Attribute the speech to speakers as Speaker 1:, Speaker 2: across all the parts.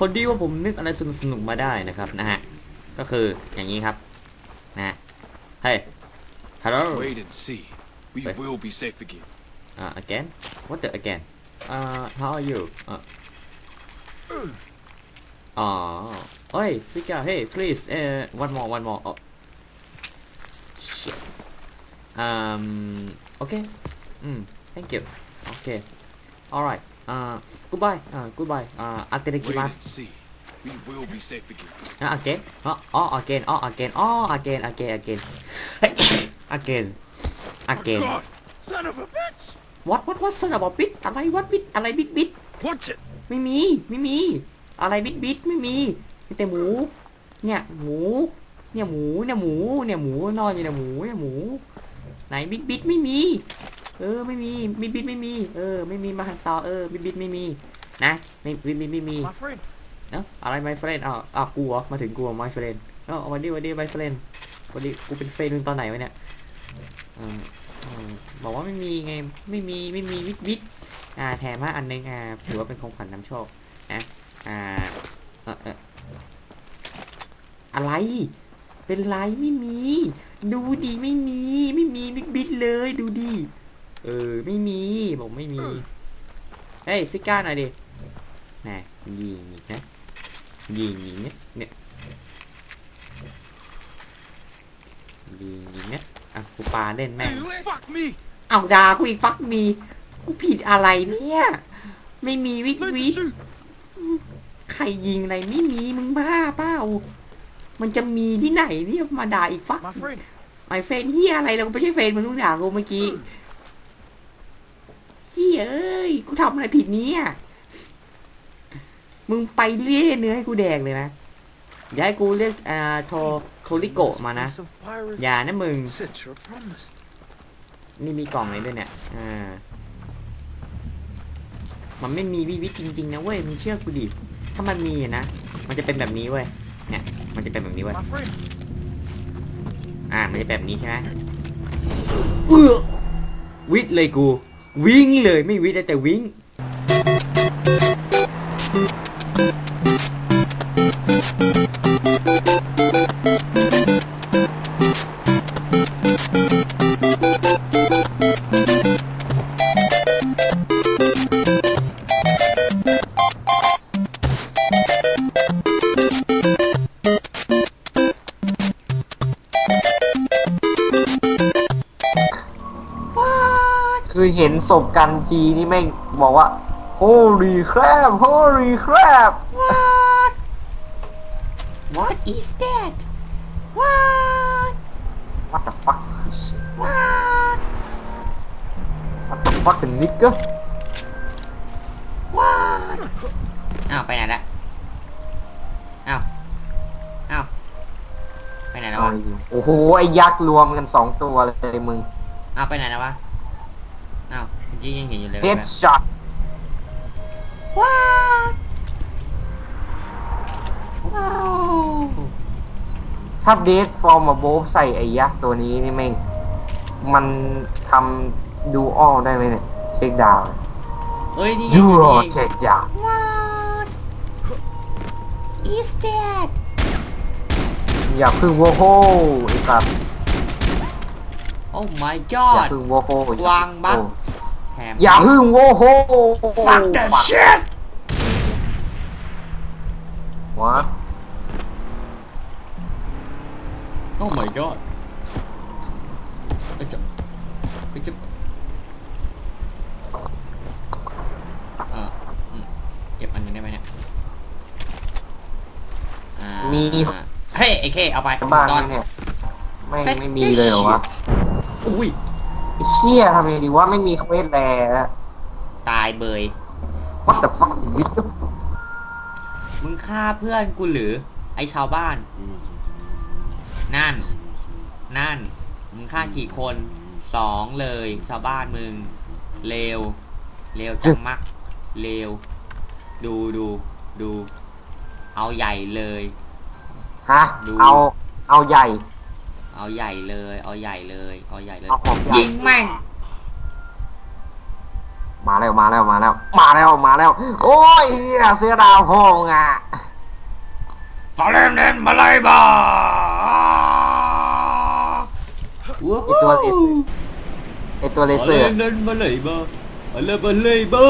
Speaker 1: พอดีว่าผมนึกอะไรสนุกๆมาได้นะครับนะฮะ ก็คืออย่างนี้ครับ นะฮะ เฮ้ย hello
Speaker 2: Wait and see. We
Speaker 1: Wait.
Speaker 2: will be safe again.
Speaker 1: uh, again what the again uh how are you uh อ๋อเอ้ยซิกา hey please เอ่อ one more one more oh. shit um okay อืม thank you okay alright uh goodbye uh goodbye uh อาเตเรกิ
Speaker 2: Wait
Speaker 1: มัส
Speaker 2: and see. We will be safe again.
Speaker 1: อะ again อ๋ออ๋อ again อ๋อ again อ๋อ again again again again again
Speaker 2: God! Son of a bitch!
Speaker 1: what what what สนบอกปิดอะไร what บิดอะไรบิดบิด
Speaker 2: Watch it!
Speaker 1: ไม่มี ไม่มี อะไรบิดบิดไม่มีมีแต่หมู เนี่ยหมู เนี่ยหมู เนี่ยหมู เนี่ยหมู นอนอยู่เนี่ยหมู เนี่ยหมู ไหนบิดบิดไม่มี เออไม่มีบิดบิดไม่มีเออไม่มีมาหันต่อเออบิดบิดไม่มีนะไม่บิดบิดไม่มี
Speaker 2: My friend.
Speaker 1: เนาะอะไร my friend อ้าวอ้าวกูเหรอมาถึงกูเหรอ my friend เอ้าวันดีวันดี my friend วันดีกูเป็นเฟรนด์มึงตอนไหนวะเนี่ยเออเออบอกว่าไม่มีไงไม่มีไม่มีวิดวิดอ่าแถมมาอันหนึงอ่าถือว่าเป็นของขวัญนำโชคนะอ่าเออเอออะไรเป็นไรไม่มี ดูดิไม่มี ไม่มีบิ๊กบิ๊กเลยดูดิ เออไม่มีบอกไม่มีเฮ้ยซิก้าหน่อยดิน่ะยิงอีกนะยิงอีกนะเนี่ยยิงอีกนะอะกูปาเล่นแม่ง
Speaker 2: Hey, fuck me!
Speaker 1: เอาด่ากูอีกฟักมีกูผิดอะไรเนี่ย ไม่มีวิก
Speaker 2: Let's
Speaker 1: วิก
Speaker 2: shoot!
Speaker 1: ใครยิงอะไรไม่มีมึงบ้าเปล่ามันจะมีที่ไหนเนี่ยมาด่าอีกฟัก
Speaker 2: My friend.
Speaker 1: ไอเฟนเฮียอะไรเราไม่ใช่เฟนมึงต้องด่ากูเมื่อกี้ เฮียเอ้ย กูทำอะไรผิดเนี้มึงไปเรียเนื้อให้กูแดกเลยนะ อย่าให้กูเรียกอ่าโทโทริโกะมานะ อย่านะมึง นี่มีกล่องอะไรด้วยเนี่ย อ่า มันไม่มีวิวิจริง ๆ นะเว้ย มึงเชื่อกูดิ ถ้ามันมีนะ มันจะเป็นแบบนี้เว้ย เนี่ย มันจะเป็นแบบนี้เว้ย อ่า มันจะแบบนี้ใช่ไหมเออวิทย์เลยกู วิ่งเลยไม่วิ่งแต่วิ่ง
Speaker 3: คือเห็นศพกันทีนี่แม่งบอกว่า holy crap holy crap
Speaker 1: What What is that What
Speaker 3: what the fuck is this shit?
Speaker 1: What
Speaker 3: what the fuck nigga
Speaker 1: What อ้าวไปไหนละอ้าวอ้าวไปไหนแล้ววะ
Speaker 3: โอ้โห ไอ้ยักษ์รวมกันสองตัวเลยมึง
Speaker 1: อ้าวไปไหนแล้ววะ อ้าวเมื่ยังเห็นอยู่เลย
Speaker 3: headshot
Speaker 1: What ว้าว
Speaker 3: ถ้า dead from above ใส่ไอ้ยักษ์ตัวนี้นี่แม่งมันทำดูออได้ไหมเนี่ย เช็คดาวน์
Speaker 1: เอ้ยนี่ไง
Speaker 3: ดู
Speaker 1: โร
Speaker 3: อเช็คดาวน์
Speaker 1: What is that
Speaker 3: อย่าพึ่งโวโฮไอ้สัตว์
Speaker 1: Oh my
Speaker 3: อย่า
Speaker 1: god
Speaker 3: พึ่งโวโฮ
Speaker 1: วางบัคแถ ม
Speaker 3: อย่าพึ่งโวโฮ
Speaker 1: Fuck that shit
Speaker 3: What
Speaker 1: Oh my god เอ้ยจะเอ้ยจะเอออืมเก็บอันนึงได้ไหมเนี่ยอ่า
Speaker 3: มี
Speaker 1: เฮ้ยไอ้เคเอาไป
Speaker 3: บ้าน
Speaker 1: ตอน
Speaker 3: ไหมเนี่ยไม่งไม่มีเลยเหรอวะ
Speaker 1: อุ้ย
Speaker 3: ไอ้เชี่ยทำไงดีว่าไม่มีเควสแลแล้ว
Speaker 1: ตายเบย
Speaker 3: What the fuck วิท
Speaker 1: มึงฆ่าเพื่อนกูหรือ ไอชาวบ้าน นั่น นั่น มึงฆ่ากี่คน สองเลย ชาวบ้านมึง เลว เลวจังมัก เลว ดูดูดู เอาใหญ่เลย
Speaker 3: ฮะ
Speaker 1: ดู
Speaker 3: เอา เอาใหญ่
Speaker 1: เอาใหญ่เลย เอาใหญ่เลย เอาใหญ่เลย
Speaker 3: เอาของใหญ่
Speaker 1: ยิงแม่ง
Speaker 3: มาแล้วมาแล้วมาแล้ว มาแล้วมาแล้ว โอ้ยเหี้ยเสือดาวโพงอะ
Speaker 1: ฟาเลมเดนมาไลบาว้าว
Speaker 3: ไอตัวเลเซอร์ไอตัวเล
Speaker 1: ฟา
Speaker 3: เซ
Speaker 1: เล
Speaker 3: อร์
Speaker 1: มเดนมาไลบามาเลยมาเลยบา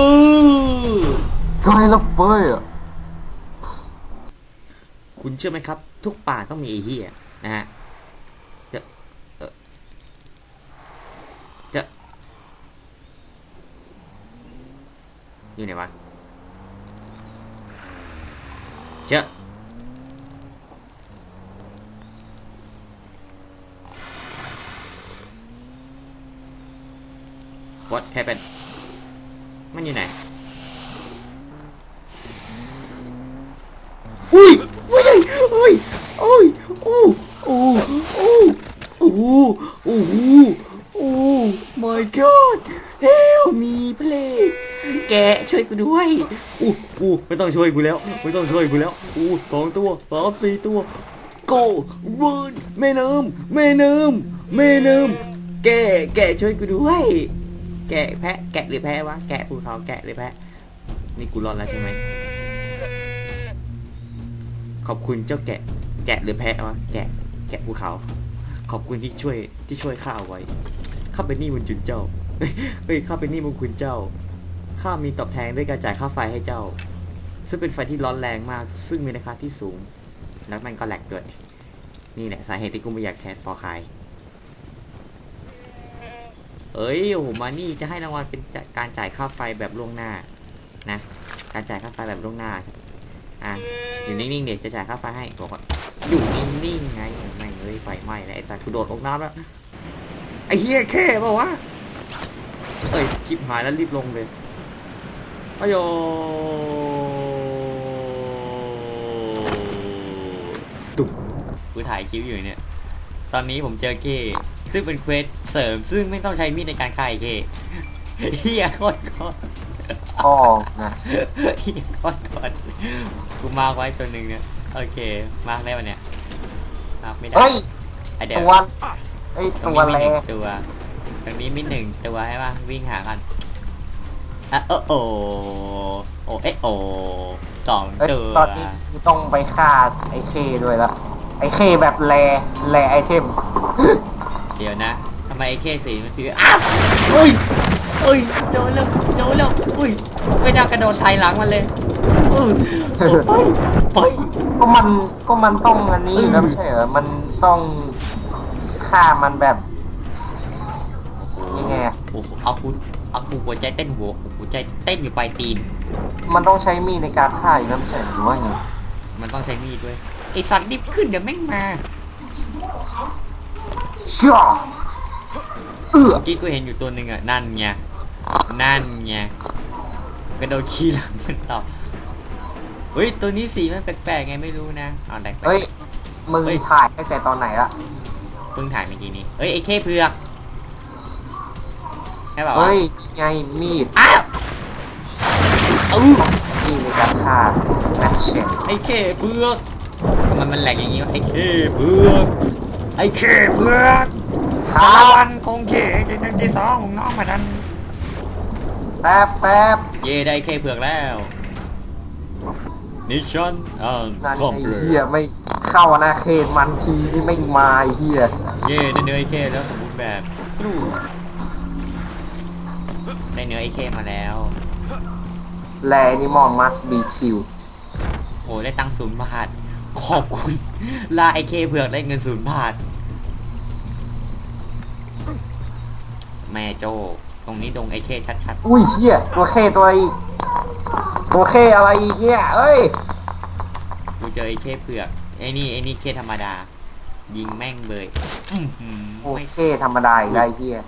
Speaker 3: ก็ให้ระเบิดอะ
Speaker 1: คุณเชื่อไหมครับ ทุกป่าต้องมีไอ้เหี้ยนะฮะจะเอ่อจะ อยู่ไหนวะเจ้าวัดแค่เป็นมันอยู่ไหนอุ้ยอุ้ยอุ้ยอุ้ยอู้อู้อู้อู้อู้อู้ my god help me please แกช่วยกูด้วยอู้อู้ไม่ต้องช่วยกูแล้ว ไม่ต้องช่วยกูแล้วอู้สองตัวสามสี่ตัว go run แม่น้ำแม่น้ำแม่น้ำแกแกช่วยกูด้วย แกะแพะแกะหรือแพะวะแกะภูเขาแกะหรือแพะนี่กูรอดแล้วใช่ไหมขอบคุณเจ้าแกะ แกะหรือแพะวะแกะแกะภูเขา ขอบคุณที่ช่วยที่ช่วยข้าเอาไว้ข้าเป็นหนี้บุญจุนเจ้าเฮ้ยเฮ้ยข้าเป็นหนี้บุญคุณเจ้า ข้ามีตอบแทนด้วยการจ่ายค่าไฟให้เจ้า ซึ่งเป็นไฟที่ร้อนแรงมาก ซึ่งมีราคาที่สูง แล้วมันก็แหลกด้วย นี่แหละสาเหตุที่กูไม่อยากแคสฟอร์คายเอ้ยโอ้โหมานี่จะให้รางวัลเป็นการจ่ายค่าไฟแบบล่วงหน้านะ การจ่ายค่าไฟแบบล่วงหน้า อะอยู่นิ่งๆเดี๋ยวจะจ่ายค่าไฟให้บอกว่าอยู่นิ่งๆไงแม่งเอ้ยไฟไหม้แล้วไอ้สัตว์กูโดดลงน้ำแล้วไอ้เหี้ยแค่เปล่าวะเอ้ยชิบหายแล้วรีบลงเลย อายโยตุ๊บกูถ่ายคลิปอยู่เนี่ย ตอนนี้ผมเจอเก้ซึ่งเป็นเควสเสริม ซึ่งไม่ต้องใช้มีดในการฆ่าไอ้เก้เฮียโคตรโคตร
Speaker 3: พ่อนะ
Speaker 1: เฮียโคตรโคตรกูมาร์คไว้ตัวหนึ่งเนี่ยโอเค มาร์คได้ปะเนี่ยมาร์คไม่ได้
Speaker 3: เฮ้ย
Speaker 1: ไอเดี๋ยว
Speaker 3: ตัวไอ
Speaker 1: ตรง
Speaker 3: ตัว
Speaker 1: นี้
Speaker 3: แร
Speaker 1: มีหนึ่งตัวตรงนี้มีหนึ่งตัวใช่ปะวิ่งหากัน อะโอ้โอโอเอะโอสอง
Speaker 3: เอ้ย
Speaker 1: ตัว
Speaker 3: ตอนนี้กูต้องไปฆ่าไอเคด้วยละไอเคแบบแรแรไอเทม
Speaker 1: เดี๋ยวนะทำไมไอ้เคสีมันคืออ้าวอุ้ยอุ้ยโดนแล้วโดนแล้วอุ้ยไม่น่ากระโดดไถหลังมันเลยอุ้ยโอ้ยไป
Speaker 3: ก็มันก็มันต้องอันนี้อยู่แล้วไม่ใช่เหรอ มันต้องฆ่ามันแบบยังไงอะ
Speaker 1: โอ้โหเอากู เอากูหัวใจเต้นหัวหัวใจเต้นอยู่ปลายตีน
Speaker 3: มันต้องใช้มีดในการฆ่าอยู่แล้วไม่ใช่หรือว่าไง
Speaker 1: มันต้องใช้มีดด้วยไอสัตว์รีบขึ้นเดี๋ยวแม่งมา
Speaker 3: เชื่อเอือ
Speaker 1: เมื่อกี้กูเห็นอยู่ตัวหนึ่งอะนั่นไงนั่นไงกระโดดขี้หลังมันต่อเฮ้ยตัวนี้สีมันแปลกๆไงไม่รู้นะอ๋อแปลกๆ
Speaker 3: เฮ้ยมึง
Speaker 1: เฮ้ย
Speaker 3: ถ่ายตั้งแต่ตอนไหนละ
Speaker 1: เพิ่งถ่ายเมื่อกี้นี้เฮ้ยไอ้เคเผือก ใช่เปล่าวะ
Speaker 3: เฮ้ยไงมีด
Speaker 1: อ้าวอู้
Speaker 3: มีดในการฆ่าแอคชั่น
Speaker 1: ไอ้เคเผือกทำไมมันแหลกอย่างงี้วะไอ้เคเผือกไอ้เคเผือก
Speaker 3: ครั
Speaker 1: ราง
Speaker 3: บ
Speaker 1: วัลคงเคที่หนึ่งที่สองของน้องมาดัน
Speaker 3: แป๊บแป๊บ
Speaker 1: เย่ได้เคเผือกแล้วนิชันอ่า
Speaker 3: นั่น
Speaker 1: คอม
Speaker 3: ไอ้
Speaker 1: เพล
Speaker 3: เหี้ยไม่เข้าอาณาเขตมันทีนี่ไม่มาไอ้เหี้ย
Speaker 1: เย่ได้เนื้อไอเคแล้วสมบูรณ์แบบกรู ได้เนื้อไอเคมาแล้ว
Speaker 3: แลนิมอลมัสบีคิว
Speaker 1: โอ้ได้ตังค์ศูนย์บาท ขอบคุณ ลาไอเคเผือกได้เงินศูนย์บาท แม่โจ ตรงนี้ดงไอเคชัด
Speaker 3: อุ้ยเหี้ยตัวเคตัวอีกตัวเคอะไรอีกเนี่ยเอ้ย
Speaker 1: ๆ กูเจอไอเคเผือกไอนี่ไอนี่เคธรรมดา ยิงแม่งเลยอื้อหือ
Speaker 3: โอ
Speaker 1: ไม่
Speaker 3: เคธรรมดาอีกแล้วไอ้เหี้ย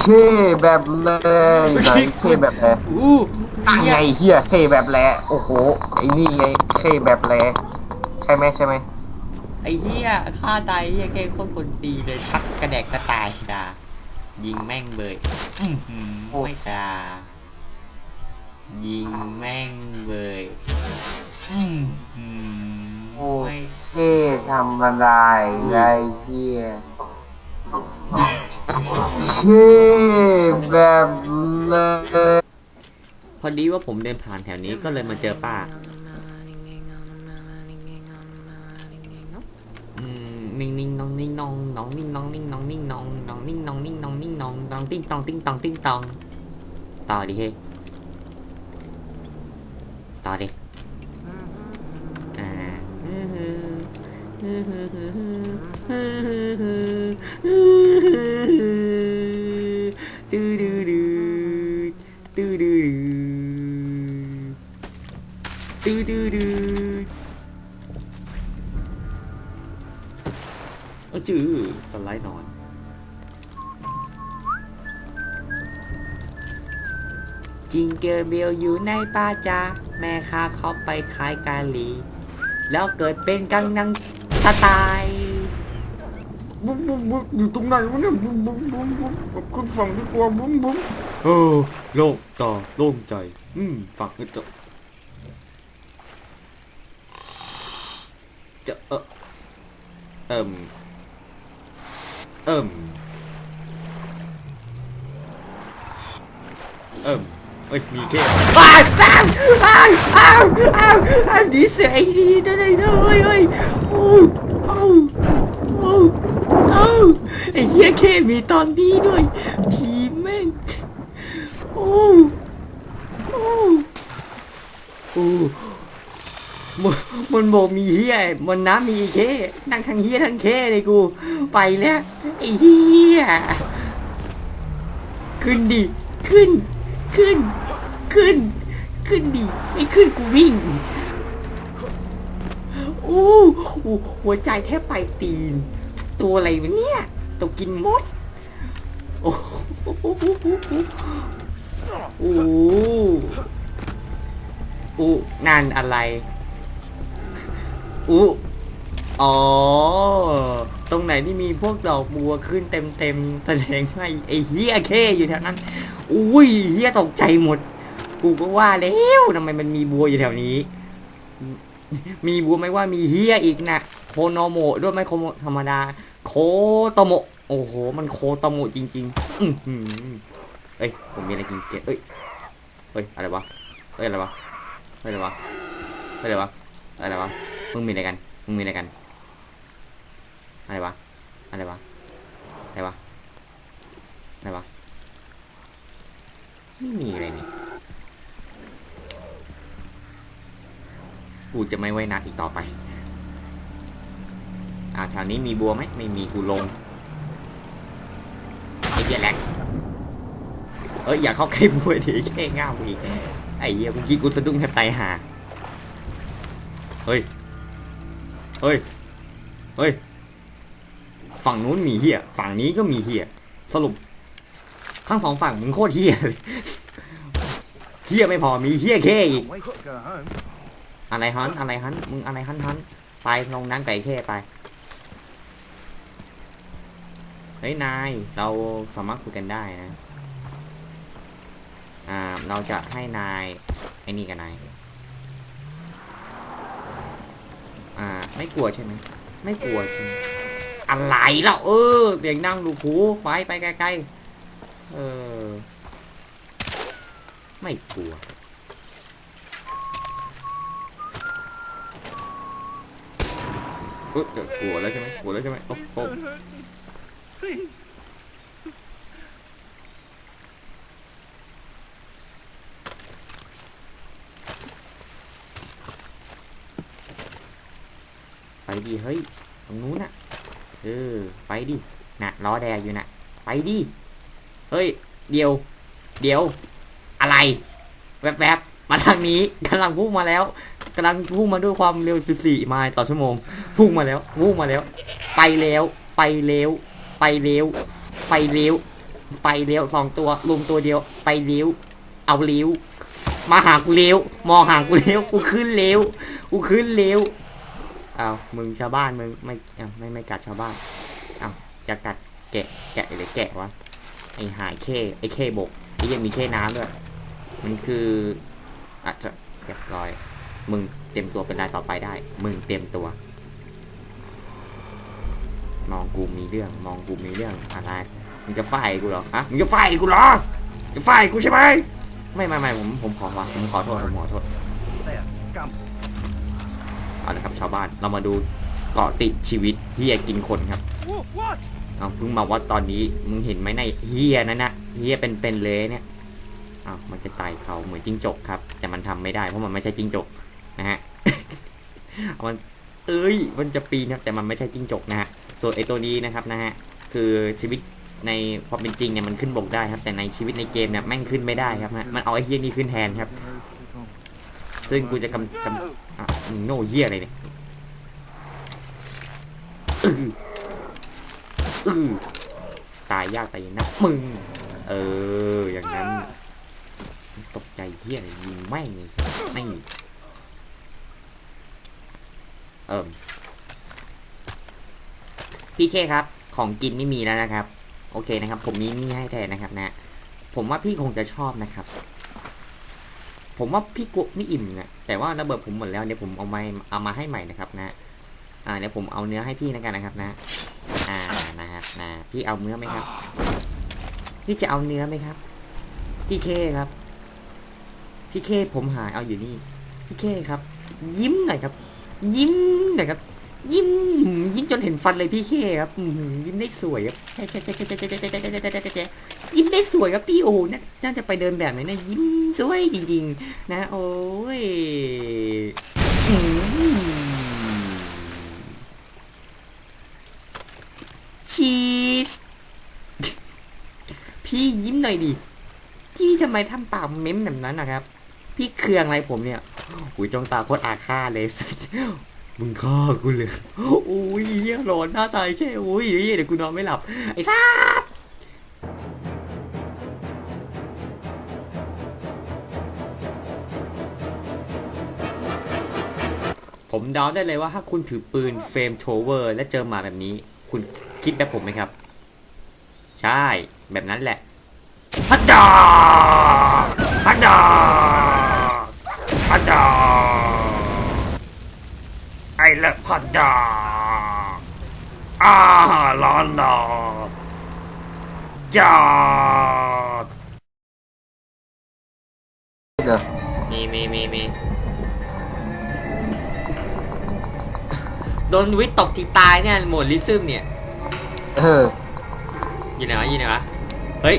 Speaker 3: เคแบบเลยไหนเคแบบแล
Speaker 1: อู้
Speaker 3: ตั้งไงเหี้ยเคแบบแลโอ้โหไอ้นี่ไงเคแบบแลใช่ไหมใช่ไหม
Speaker 1: ไอเฮียฆ่าตายไอ้เฮียเคโคตรคนตีเลยชักกระแดกกระตายดายิงแม่งเลยอื้อหือไม่กล้ายิงแม่งเลยอื้อหือ
Speaker 3: โอ้
Speaker 1: ไม่
Speaker 3: เคธรรมดาอีกแล้วไอ้เหี้ย เคแบบเลย
Speaker 1: พอดีว่าผมเดินผ่านแถวนี้ก็เลยมาเจอป้า อืมนิ่งนิ่งน้องนิ่งน้องน้องนิ่งน้องนิ่งน้องนิ่งน้องน้องนิ่งน้องนิ่งน้องนิ่งน้องน้องติ้งตองติ้งตองติ้งตองต่อดิเฮ้ต่อดิอ่า ดูดูดูดูดูดูดูดูเออจื้อสไลด์นอนจิงเกอร์เบลอยู่ในป่าจ้าแม่ค้าเขาไปขายกาลี แล้วเกิดเป็นกังนัง สไตล์บุ้มบุ้มบุ้มอยู่ตรงไหนวะเนี่ยบุ้มบุ้มบุ้มบุ้มคุณฝั่งดีกว่าบุ้มบุ้มเออโล่งตาโล่งใจ อืมฝังจะจะเออเอิ่มเอิ่มเอิ่ม เอ้ยมีแค่อ้าวอ้าวอ้าวอ้าวอ้าวอ้าวดีเสียดีได้เลยเฮ้ยเฮ้ยโอ้โอ้โอ้โอ้ไอ้เหี้ยแค่มีตอนนี้ด้วย ทีมแม่งโอ้โอ้โอ้มันมันบอกมีเฮียมันน้ำมีเคนั่งทั้งเฮียทั้งเคเลยกู ไปแล้วไอ้เฮียขึ้นดิขึ้น ขึ้น ขึ้น ขึ้นดิไม่ขึ้นกูวิ่งโอ้หหัวใจแทบไปตีน ตัวอะไรวะเนี่ยตัวกินมด โอ้โหโอ้โหโอ้นั่นอะไรอู้อ๋อ ตรงไหนที่มีพวกดอกบัวขึ้นเต็มเต็มๆแสดงว่าไอ้เฮียเคอยู่แถวนั้น อุ้ยเฮียตกใจหมด กูก็ว่าแล้วทำไมมันมีบัวอยู่แถวนี้ มีบัวไม่ว่ามีเฮียอีกนะโคโนโมด้วยไม่โคโมธรรมดา โคโตโมโอ้โห มันโคโตโมจริงๆอื้อเอ้ย ผมมีอะไรกินเกเอ้ยเฮ้ย อะไรวะเฮ้ย อะไรวะเฮ้ย อะไรวะเฮ้ย อะไรวะ อะไรวะ มึงมีอะไรกัน มึงมีอะไรกัน อะไรวะ อะไรวะ อะไรวะ อะไรวะ ไม่มีอะไรนี่ กูจะไม่ไว้นัดอีกต่อไป อ่าแถวนี้มีบัวไหม ไม่มีกูลง ไอ้เหี้ยแหลกเอ้ยอย่าเข้าใกล้บัวดิแค่ง่ามอีก ไอ้เหี้ยเมื่อกี้กูสะดุ้งแทบตายห่าเฮ้ย เฮ้ย เฮ้ย ฝั่งนู้นมีเหี้ยฝั่งนี้ก็มีเหี้ยสรุป ทั้งสองฝั่งมึงโคตรเหี้ยเลยเหี้ยไม่พอมีเหี้ยแค่อีกอะไรฮันอะไรฮันมึงอะไรฮันฮันไปลงนั่งไก่แค่ไปเฮ้ยนายเราสามารถคุยกันได้นะอ่าเราจะให้นายไอ้นี่กับนายอ่าไม่กลัวใช่ไหมไม่กลัวใช่ไหม อะไรล่ะเออเสียงนั่งดูคูไปไปไกลๆเออ ไม่กลัวเอยจะกลัวแล้วใช่ไหมกลัวแล้วใช่ไหมโอ้โหไปดิเฮ้ยตรงนู้นน่ะ เออ ไปดิน่ะล้อแดงอยู่น่ะไปดิ เฮ้ย เดี๋ยว เดี๋ยว อะไร แวบๆ มาทางนี้กำลังพุ่งมาแล้วกำลังพุ่งมาด้วยความเร็ว 14 ไมล์ต่อชั่วโมง พุ่งมาแล้วพุ่งมาแล้ว ไปแล้ว ไปเร็วไปเร็วไปเร็วไปเร็วสองตัวรวมตัวเดียว ไปเร็วเอาเร็วมาหากูเร็วมองหากูเร็วกูขึ้นเร็วกูขึ้นเร็ว เอ้ามึงชาวบ้านมึงไม่อ้าไม่ไม่กัดชาวบ้านเอ้าจะกัดแกะแกะหรือแกะวะไอหายเคไอเคบกไอยังมีเคน้ำด้วยมันคืออาจจะเรียบร้อย มึงเตรียมตัวเป็นรายต่อไปได้ มึงเตรียมตัว มองกูมีเรื่อง มองกูมีเรื่องอะไรมึงจะฝ่ายกูเหรอฮะมึงจะฝ่ายกูเหรอจะฝ่ายกูใช่ไหมไม่ไม่ไม่ผมผมขอวะผมขอโทษผมขอโทษ เอาละครับชาวบ้านเรามาดูเกาะติชีวิตเฮียกินคนครับเอาเพิ่งมาว่าตอนนี้มึงเห็นไหมในเฮียนั่นนะเฮียเป็นเป็นเลยเนี่ยอ้าวมันจะไต่เขาเหมือนจิ้งจกครับ แต่มันทำไม่ได้เพราะมันไม่ใช่จิ้งจกนะฮะมันเอ้ยมันจะปีนครับแต่มันไม่ใช่จิ้งจกนะฮะส่วนไอตัวนี้นะครับนะฮะคือชีวิตในความเป็นจริงเนี่ยมันขึ้นบกได้ครับ แต่ในชีวิตในเกมเนี่ยแม่งขึ้นไม่ได้ครับฮะมันเอาไอเฮียนี่ขึ้นแทนครับ ซึ่งกูจะกำกำ อะมึงโน่เฮียอะไรเนี่ยอื้ออื้อตายยากตายนะมึง เออ อย่างนั้น ตกใจเฮียอะไรยิงแม่งเลยสินี่เอิมพี่เคครับ ของกินไม่มีแล้วนะครับ โอเคนะครับ ผมมีนี่ให้แทนนะครับนะ ผมว่าพี่คงจะชอบนะครับ ผมว่าพี่กุไม่อิ่มนะแต่ว่าระเบิดผมหมดแล้วเดี๋ยวผมเอาไม้เอามาให้ใหม่นะครับนะอ่าเดี๋ยวผมเอาเนื้อให้พี่นะกันนะครับนะ อ่านะครับนะพี่เอาเนื้อไหมครับ พี่จะเอาเนื้อไหมครับ พี่เคครับ พี่เคผมหายเอาอยู่นี่ พี่เคครับ ยิ้มหน่อยครับ ยิ้มหน่อยครับ ยิ้มยิ้มจนเห็นฟันเลยพี่เคครับยิ้มได้สวยครับยิ้มได้สวยครับพี่โอ้น่าจะไปเดินแบบไหมนะยิ้มสวยจริงๆ นะ โอ้ยชีสพี่ยิ้มหน่อยดิพี่ทำไมทำปากเม้มแบบนั้นนะครับ พี่เคืองอะไรผมเนี่ย อุ้ยจ้องตาโคตรอาฆาตเลย มึงฆ่ากูเลยอุ้ยเหี้ยร้อนหน้าตายแค่อุ้ยเหี้ยเดี๋ยวกูนอนไม่หลับ ไอ้ซ่าผมเดาได้เลยว่าถ้าคุณถือปืนเฟรมโทเวอร์และเจอหมาแบบนี้ คุณคิดแบบผมไหมครับ ใช่ แบบนั้นแหละฮัดดาฮัดดา ไอเลิฟฮัดดาอาลอนดาจาด
Speaker 3: เด้อ
Speaker 1: มีมีมีมีโดนวิทย์ตกทีตายเนี่ยหมดลิซึมเนี่ย
Speaker 3: เออ
Speaker 1: อยู่ไหนวะอยู่ไหนวะเฮ้ย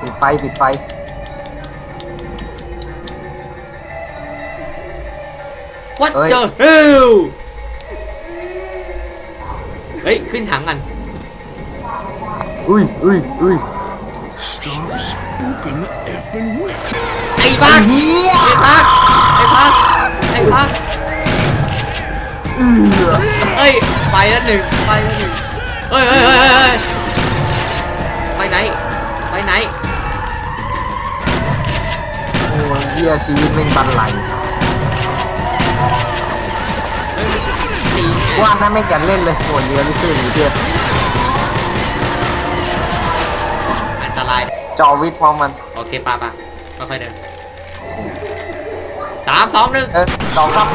Speaker 3: ปิดไฟปิดไฟ
Speaker 1: What
Speaker 3: เฮ้ย
Speaker 1: the hell เฮ้ย ขึ้นถังกัน
Speaker 3: อุ้ยอุ้ยอุ้ย
Speaker 2: Stop spooking the effing witch.
Speaker 1: ไอ้บ้า
Speaker 3: เฮีย
Speaker 1: ไอ้พักไอ้พักไอ้พัก
Speaker 3: เอือ
Speaker 1: เอ้ย ไปแล้วหนึ่งไปแล้วหนึ่งเฮ้ยเฮ้ยเฮ้ยเฮ้ยเฮ้ยไปไหน ไปไหน
Speaker 3: โอ้ยเฮียชีวิตแม่งบันไหล ว่านั่นไม่งจะเล่นเลยโหดเรือไม่ซื่อหนีเทีย
Speaker 1: อันตราย
Speaker 3: จอวิทย์พร้อมมัน
Speaker 1: โอเคป่ะป่ะค่อยๆเดินสามสองหนึ่ง
Speaker 3: เออสองครับ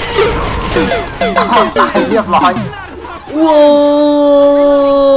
Speaker 3: อ้าวตายเรียบร้อย
Speaker 1: ว้าว